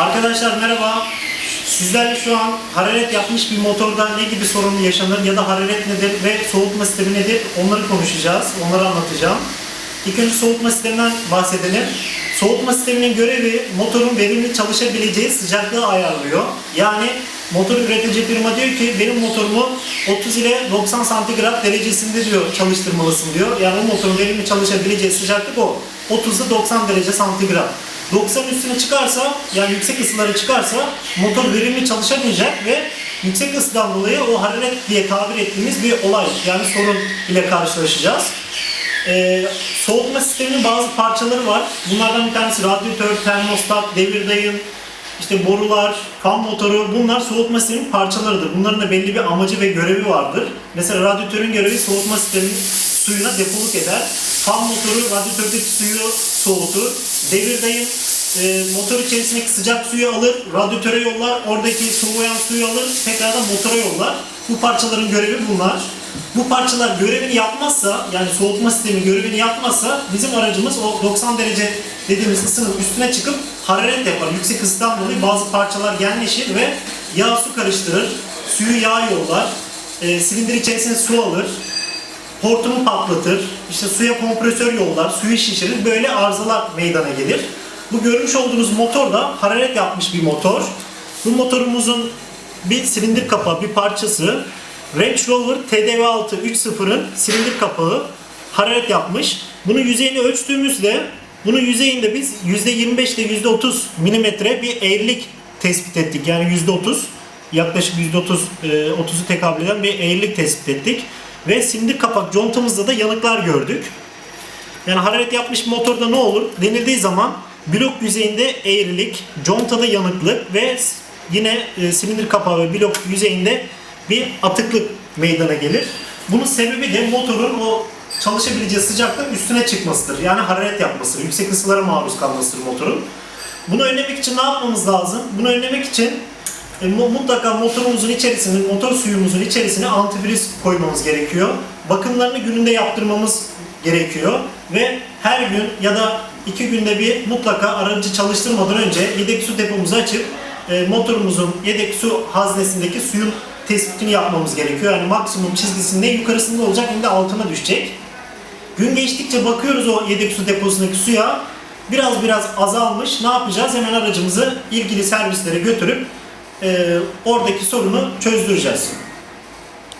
Arkadaşlar merhaba. Sizlerle şu an hararet yapmış bir motorda ne gibi sorun yaşanır ya da hararet nedir ve soğutma sistemi nedir onları konuşacağız, onları anlatacağım. İlk önce soğutma sisteminden bahsedelim. Soğutma sisteminin görevi motorun verimli çalışabileceği sıcaklığı ayarlıyor. Yani motor üretici firma diyor ki benim motorumu 30 ile 90 santigrat derecesinde diyor çalıştırmalısın diyor. Yani o motorun verimli çalışabileceği sıcaklık o. 30 ile 90 derece santigrat. 90 üstüne çıkarsa yani yüksek ısılara çıkarsa motor verimli çalışamayacak ve yüksek ısıdan dolayı o hararet diye tabir ettiğimiz bir olay yani sorun ile karşılaşacağız. Ee, soğutma sisteminin bazı parçaları var. Bunlardan bir tanesi radyatör, termostat, devir dayım, işte borular, fan motoru bunlar soğutma sisteminin parçalarıdır. Bunların da belli bir amacı ve görevi vardır. Mesela radyatörün görevi soğutma sisteminin suyuna depoluk eder. Fan motoru radyatördeki suyu soğutur. Devir dayım e, motor içerisindeki sıcak suyu alır, radyatöre yollar, oradaki soğuyan suyu alır, tekrardan motora yollar. Bu parçaların görevi bunlar. Bu parçalar görevini yapmazsa, yani soğutma sistemi görevini yapmazsa bizim aracımız o 90 derece dediğimiz ısının üstüne çıkıp hararet yapar. Yüksek ısıdan dolayı bazı parçalar genleşir ve yağ su karıştırır, suyu yağ yollar, e, silindir içerisine su alır, hortumu patlatır, işte suya kompresör yollar, suyu şişirir, böyle arızalar meydana gelir. Bu görmüş olduğunuz motor da hararet yapmış bir motor. Bu motorumuzun bir silindir kapağı, bir parçası. Range Rover TDV6 3.0'ın silindir kapağı hararet yapmış. Bunun yüzeyini ölçtüğümüzde bunun yüzeyinde biz %25 ile %30 milimetre bir eğrilik tespit ettik. Yani %30 yaklaşık %30 e, 30'u tekabül eden bir eğrilik tespit ettik. Ve silindir kapak contamızda da yanıklar gördük. Yani hararet yapmış motorda ne olur denildiği zaman blok yüzeyinde eğrilik, contada yanıklık ve yine e, silindir kapağı ve blok yüzeyinde bir atıklık meydana gelir. Bunun sebebi de motorun o çalışabileceği sıcaklığın üstüne çıkmasıdır. Yani hararet yapmasıdır. Yüksek ısılara maruz kalmasıdır motorun. Bunu önlemek için ne yapmamız lazım? Bunu önlemek için e, mu- mutlaka motorumuzun içerisine, motor suyumuzun içerisine antifriz koymamız gerekiyor. Bakımlarını gününde yaptırmamız gerekiyor ve her gün ya da iki günde bir mutlaka aracı çalıştırmadan önce yedek su depomuzu açıp e, motorumuzun yedek su haznesindeki suyun tespitini yapmamız gerekiyor. Yani maksimum çizgisinde yukarısında olacak hem de altına düşecek. Gün geçtikçe bakıyoruz o yedek su deposundaki suya biraz biraz azalmış. Ne yapacağız? Hemen aracımızı ilgili servislere götürüp e, oradaki sorunu çözdüreceğiz.